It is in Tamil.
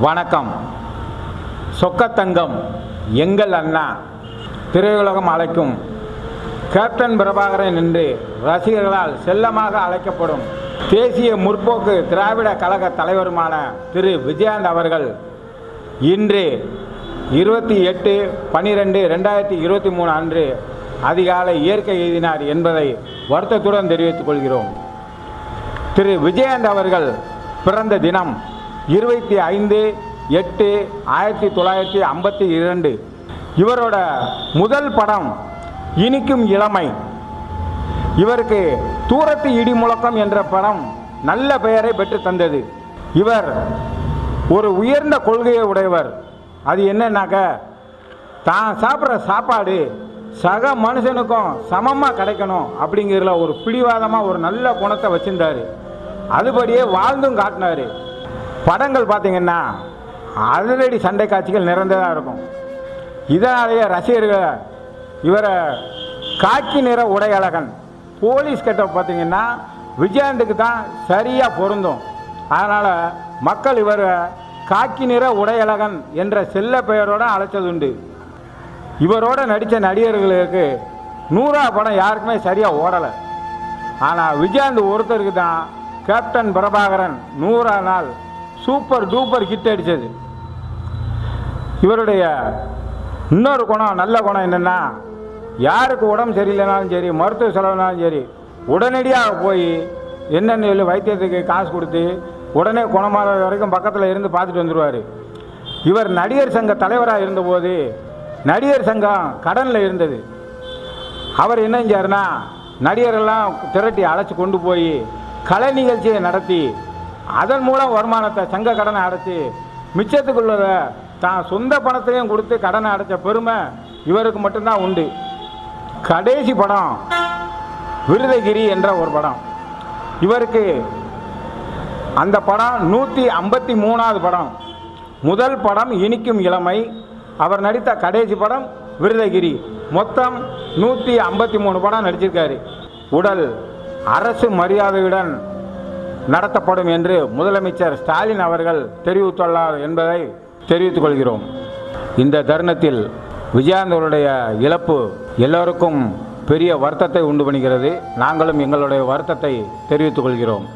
வணக்கம். சொக்கத்தங்கம் எங்கள் அண்ணா. திரையுலகம் அழைக்கும். கேப்டன் பிரபாகரன் என்று ரசிகர்களால் செல்லமாக அழைக்கப்படும் தேசிய முற்போக்கு திராவிட கழக தலைவருமான திரு. விஜயகாந்த் அவர்கள் இன்று இருபத்தி எட்டு பன்னிரெண்டு ரெண்டாயிரத்தி இருபத்தி மூணு அன்று அதிகாலை இயற்கை எழுதினார் என்பதை வருத்தத்துடன் தெரிவித்துக் கொள்கிறோம். திரு. விஜயகாந்த் அவர்கள் பிறந்த தினம் இருபத்தி ஐந்து எட்டு ஆயிரத்தி தொள்ளாயிரத்தி ஐம்பத்தி இரண்டு. இவரோட முதல் படம் இனிக்கும் இளமை. இவருக்கு தூரத்து இடி முழக்கம் என்ற படம் நல்ல பெயரை பெற்று தந்தது. இவர் ஒரு உயர்ந்த கொள்கையை உடையவர். அது என்னன்னாக்க தான் சாப்பிட்ற சாப்பாடு சக மனுஷனுக்கும் சமமாக கிடைக்கணும் அப்படிங்கிறதுல ஒரு பிடிவாதமாக ஒரு நல்ல குணத்தை வச்சிருந்தாரு. அதுபடியே வாழ்ந்தும் காட்டினார். படங்கள் பார்த்தீங்கன்னா அதிரடி சண்டை காட்சிகள் நிறைந்ததாக இருக்கும். இதனாலேயே ரசிகர்கள் இவரை காக்கி நிற உடையழகன் போலீஸ் கட்ட பார்த்தீங்கன்னா விஜயாண்டுக்கு தான் சரியாக பொருந்தும். அதனால் மக்கள் இவரை காக்கி நிற உடையழகன் என்ற செல்ல பெயரோடு அழைச்சதுண்டு இவரோட நடித்த நடிகர்களுக்கு நூறா படம் யாருக்குமே சரியாக ஓடலை. ஆனால் விஜயாந்த் ஒருத்தருக்கு தான் கேப்டன் பிரபாகரன் நூறா நாள் சூப்பர் டூப்பர் ஹிட் அடித்தது இவருடைய இன்னொரு குணம் நல்ல குணம் என்னென்னா யாருக்கு உடம்பு சரியில்லைனாலும் சரி மருத்துவ செலவுனாலும் சரி உடனடியாக போய் என்னென்ன சொல்லி வைத்தியத்துக்கு காசு கொடுத்து உடனே குணமாகிற வரைக்கும் பக்கத்தில் இருந்து பார்த்துட்டு வந்துடுவார் இவர் நடிகர் சங்க தலைவராக இருந்தபோது நடிகர் சங்கம் கடனில் இருந்தது. அவர் என்ன செஞ்சார்னா நடிகரெல்லாம் திரட்டி அழைச்சி கொண்டு போய் கலை நிகழ்ச்சியை நடத்தி அதன் மூலம் வருமானத்தை சங்க கடனை அடைச்சி மிச்சத்துக்குள்ளதை தான் சொந்த பணத்தையும் கொடுத்து கடனை அடைச்ச பெருமை இவருக்கு மட்டும்தான் உண்டு. கடைசி படம் விருதகிரி என்ற ஒரு படம். இவருக்கு அந்த படம் நூற்றி ஐம்பத்தி மூணாவது படம். முதல் படம் இனிக்கும் இளமை. அவர் நடித்த கடைசி படம் விருதகிரி. மொத்தம் நூற்றி ஐம்பத்தி மூணு படம் நடிச்சிருக்காரு. உடல் அரசு மரியாதையுடன் நடத்தப்படும் என்று முதலமைச்சர் ஸ்டாலின் அவர்கள் தெரிவித்துள்ளார் என்பதை தெரிவித்துக் கொள்கிறோம். இந்த தருணத்தில் விஜயாந்தருடைய இழப்பு எல்லோருக்கும் பெரிய வருத்தத்தை உண்டு பண்ணுகிறது. நாங்களும் எங்களுடைய வருத்தத்தை தெரிவித்துக் கொள்கிறோம்.